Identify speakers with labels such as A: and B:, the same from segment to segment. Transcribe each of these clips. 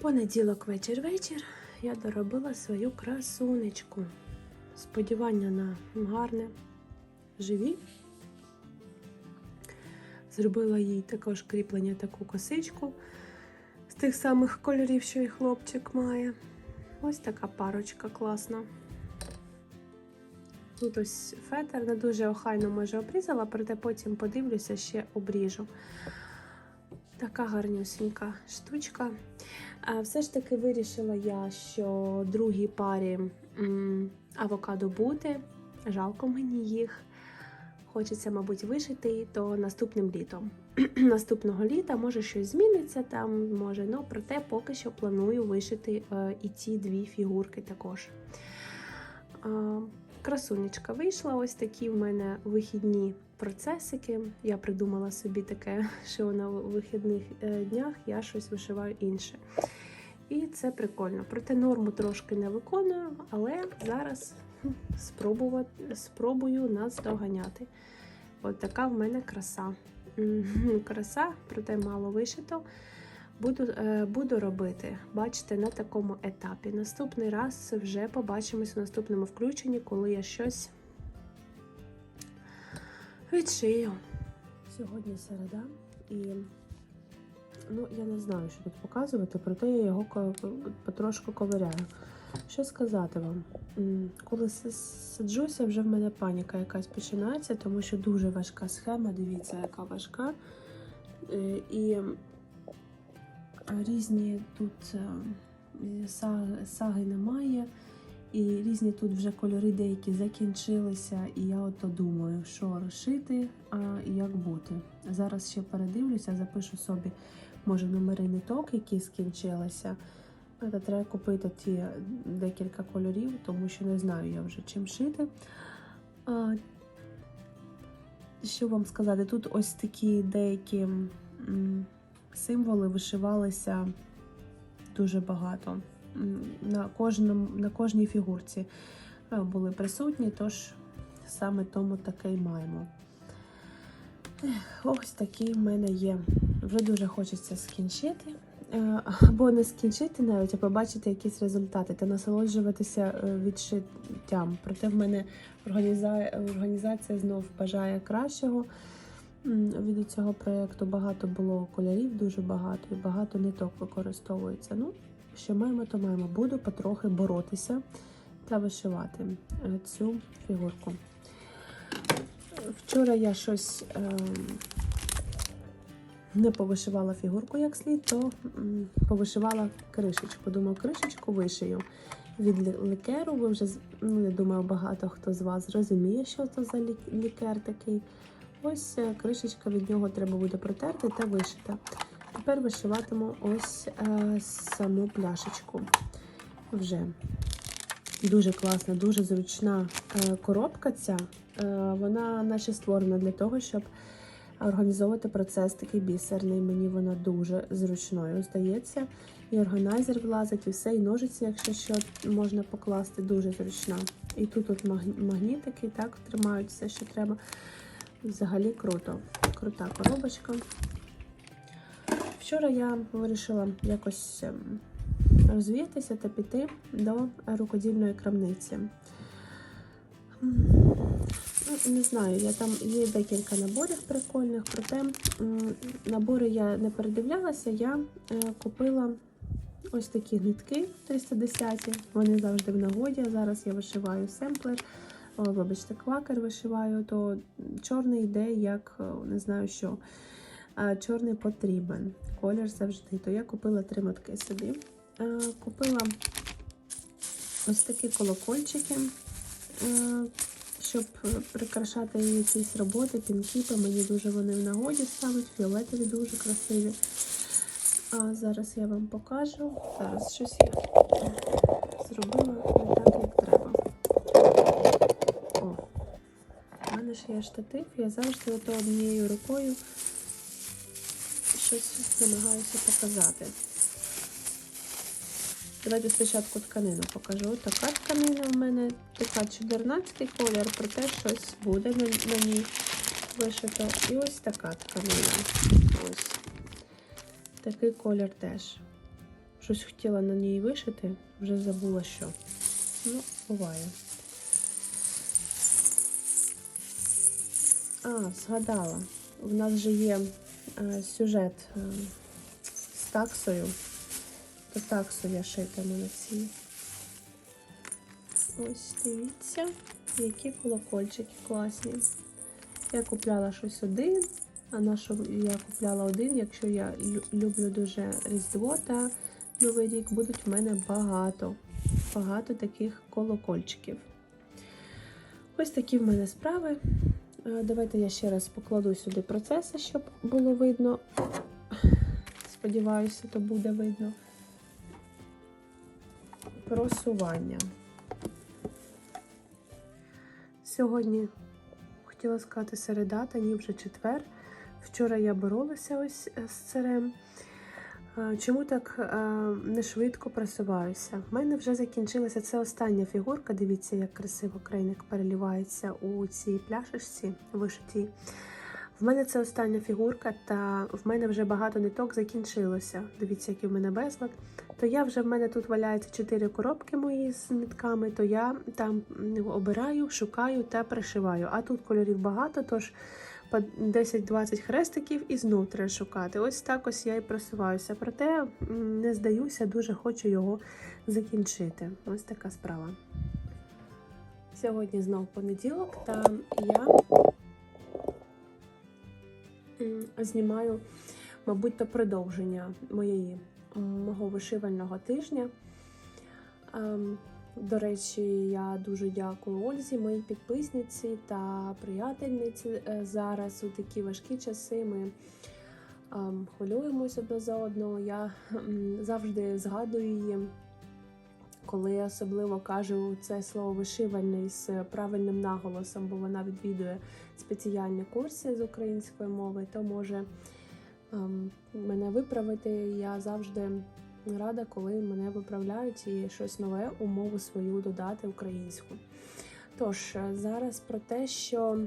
A: Понеділок вечір-вечір я доробила свою красунечку. Сподівання на гарне, живі. Зробила їй також кріплення таку косичку з тих самих кольорів, що і хлопчик має. Ось така парочка класна. Тут ось фетр не дуже охайно може обрізала, проте потім подивлюся, ще обріжу. Така гарнюсінька штучка. Все ж таки вирішила я, що другій парі авокадо бути. Жалко мені їх. Хочеться, мабуть, вишити, то наступним літом. Наступного літа може щось зміниться там, може, ну проте поки що планую вишити е, і ці дві фігурки також. Красунечка вийшла. Ось такі в мене вихідні процесики. Я придумала собі таке, що на вихідних е, днях я щось вишиваю інше. І це прикольно. Проте норму трошки не виконую, але зараз спробувати, спробую наздоганяти. От така в мене краса. Краса, проте мало вишито. Буду, е, буду робити, бачите, на такому етапі. Наступний раз вже побачимось у наступному включенні, коли я щось відшию. Сьогодні середа, і ну, я не знаю, що тут показувати, проте я його потрошку ковиряю. Що сказати вам? Коли сиджуся, вже в мене паніка якась починається, тому що дуже важка схема. Дивіться, яка важка. Е, І різні тут е, саги немає. І різні тут вже кольори деякі закінчилися, і я ото думаю, що розшити а, як бути. Зараз ще передивлюся, запишу собі, може, номери ниток, які скінчилися. Це треба купити ті декілька кольорів, тому що не знаю я вже чим шити. А, що вам сказати? Тут ось такі деякі символи вишивалися дуже багато. На, кожному, на кожній фігурці е, були присутні, тож саме тому таке й маємо. Ось такий в мене є. Вже дуже хочеться скінчити. Е, Або не скінчити навіть, а побачити якісь результати та насолоджуватися е, відшиттям. Проте в мене організація знов бажає кращого. Від цього проєкту багато було кольорів, дуже багато, і багато ниток використовується. Ну, що маємо, то маємо. Буду потрохи боротися та вишивати е, цю фігурку. Вчора я щось ем, не повишивала фігурку як слід, то повишивала кришечку. Думаю, кришечку вишию від лікеру. Ви вже ну, я думаю, багато хто з вас зрозуміє, що це за лі- лікер такий. Ось е, кришечка від нього треба буде протерти та вишити. Тепер вишиватиму ось е, саму пляшечку. Вже дуже класна, дуже зручна е, коробка ця. Е, вона наче створена для того, щоб організовувати процес такий бісерний. Мені вона дуже зручною здається. І органайзер влазить, і все, і ножиці, якщо що, можна покласти, дуже зручна. І тут от магнітики так тримають все, що треба. Взагалі круто. Крута коробочка. Вчора я вирішила якось ем, розвіятися та піти до рукодільної крамниці. Не знаю, я там є декілька наборів прикольних, проте набори я не передивлялася, я е, купила ось такі нитки 310. Вони завжди в нагоді. Зараз я вишиваю семплер. Вибачте, квакер вишиваю, то чорний йде як не знаю що. А чорний потрібен. Колір завжди. То я купила три мотки собі. Купила ось такі колокольчики, щоб прикрашати якісь роботи, пінкіпи. Мені дуже вони в нагоді ставить, фіолетові дуже красиві. А зараз я вам покажу. Зараз щось я зробила не так, як треба. О, у мене ж є штатив, я завжди ото однією рукою щось намагаюся показати. Давайте спочатку тканину покажу. Така тканина в мене така 14 колір, проте щось буде на, на ній вишито. І ось така тканина. Ось. Такий колір теж. щось хотіла на ній вишити, вже забула що. Ну, буває. А, згадала. В нас же є сюжет е, з таксою. То таксу я шитиму на цій. Ось дивіться, які колокольчики класні. Я купляла щось один, а на що я купляла один, якщо я люблю дуже Різдво та Новий рік, будуть в мене багато, багато таких колокольчиків. Ось такі в мене справи. Е, Давайте я ще раз покладу сюди процеси, щоб було видно. Сподіваюся, то буде видно. Просування. Сьогодні хотіла сказати середа, та ні вже четвер. Вчора я боролася ось е, з царем. Е, Чому так е, не швидко просуваюся? В мене вже закінчилася це остання фігурка. Дивіться, як красиво крайник перелівається у цій пляшечці вишитій. В мене це остання фігурка, та в мене вже багато ниток закінчилося. Дивіться, який в мене безлад. То я вже в мене тут валяється 4 коробки мої з нитками, то я там обираю, шукаю та пришиваю. А тут кольорів багато, тож по 10-20 хрестиків і знов треба шукати. Ось так ось я і просуваюся. Проте не здаюся, дуже хочу його закінчити. Ось така справа. Сьогодні знов понеділок, та я знімаю, мабуть, то продовження моєї мого вишивального тижня. Ем, До речі, я дуже дякую Ользі, моїй підписниці та приятельниці. Е, Зараз у такі важкі часи ми ем, хвилюємось одне за одного. Я м, завжди згадую її, коли я особливо кажу це слово вишивальний з правильним наголосом, бо вона відвідує спеціальні курси з української мови, то може ем, мене виправити. Я завжди рада, коли мене виправляють і щось нове у мову свою додати українську. Тож, е, зараз про те, що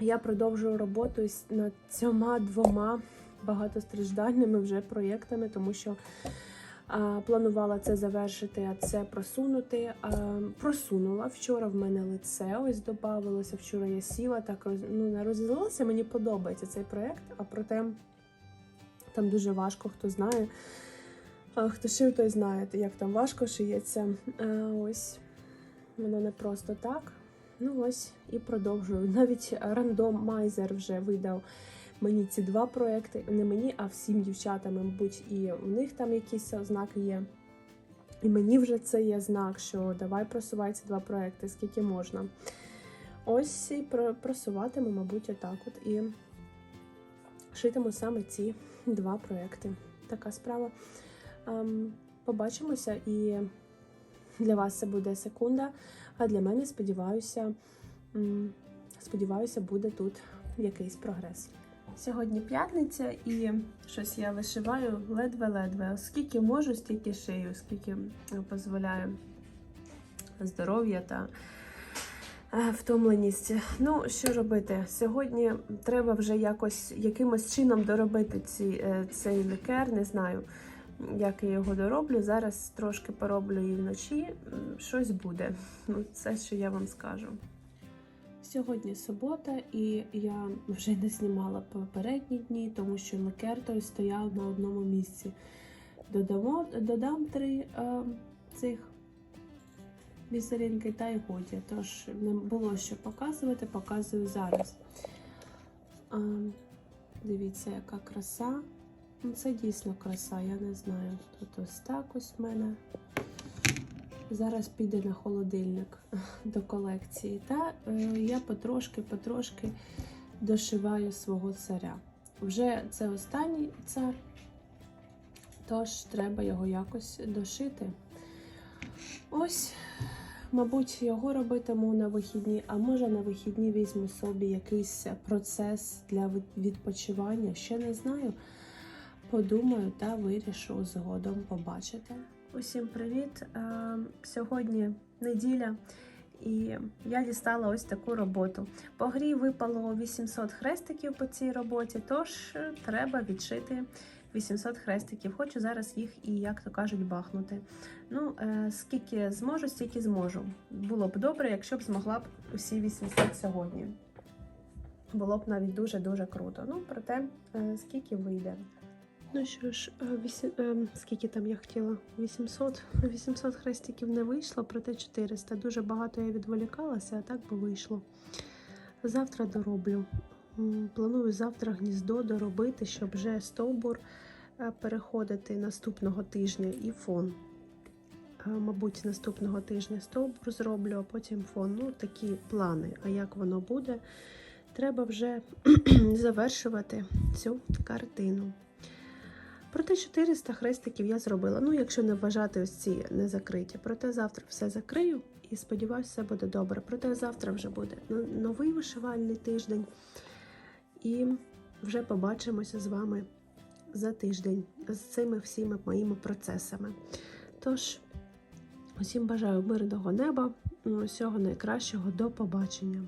A: я продовжую роботу над цьома двома багатостраждальними вже проєктами, тому що а, планувала це завершити, а це просунути. А, просунула вчора в мене лице. Ось додавалося. Вчора я сіла, так роз, ну, не розділилася. Мені подобається цей проєкт, а проте там дуже важко, хто знає. А хто шив, той знає, як там важко шиється. А, ось воно не просто так. Ну ось і продовжую. Навіть рандомайзер вже видав мені ці два проекти. Не мені, а всім дівчатам, мабуть, і у них там якісь ознаки є. І мені вже це є знак, що давай просувай ці два проекти, скільки можна. Ось і просуватиму, мабуть, отак от. І шитиму саме ці два проекти. Така справа. Ем, побачимося, і для вас це буде секунда, а для мене, сподіваюся, сподіваюся, буде тут якийсь прогрес. Сьогодні п'ятниця і щось я вишиваю ледве-ледве. Скільки можу, стільки шию, скільки дозволяє здоров'я та е, втомленість. Ну, що робити? Сьогодні треба вже якось якимось чином доробити ці, е, цей лікер, не знаю як я його дороблю. Зараз трошки пороблю і вночі. Щось буде. Ну, це, що я вам скажу. Сьогодні субота, і я вже не знімала попередні дні, тому що лакер той стояв на одному місці. Додамо, додам три е, цих бісеринки та й годі. Тож не було що показувати, показую зараз. А, дивіться, яка краса. Ну, це дійсно краса, я не знаю. Тут ось так ось в мене. Зараз піде на холодильник до колекції. Та е, я потрошки-потрошки дошиваю свого царя. Вже це останній цар, тож треба його якось дошити. Ось, мабуть, його робитиму на вихідні, а може на вихідні візьму собі якийсь процес для відпочивання. Ще не знаю. Подумаю та вирішу згодом побачити. Усім привіт! Е, Сьогодні неділя, і я дістала ось таку роботу. По грі випало 800 хрестиків по цій роботі, тож е, треба відшити 800 хрестиків. Хочу зараз їх і, як то кажуть, бахнути. Ну, е, скільки зможу, стільки зможу. Було б добре, якщо б змогла б усі 800 сьогодні. Було б навіть дуже-дуже круто. Ну, проте, скільки вийде. Ну що ж, е, вісім, е, скільки там я хотіла? 800. 800 хрестиків не вийшло, проте 400. Дуже багато я відволікалася, а так би вийшло. Завтра дороблю. Планую завтра гніздо доробити, щоб вже стовбур е, переходити наступного тижня і фон. Е, Мабуть, наступного тижня стовбур зроблю, а потім фон. Ну, такі плани. А як воно буде, треба вже завершувати цю картину. Проте 400 хрестиків я зробила. Ну, якщо не вважати ось ці незакриті. Проте завтра все закрию і сподіваюся, все буде добре. Проте завтра вже буде новий вишивальний тиждень. І вже побачимося з вами за тиждень з цими всіма моїми процесами. Тож, усім бажаю мирного неба, всього найкращого, до побачення.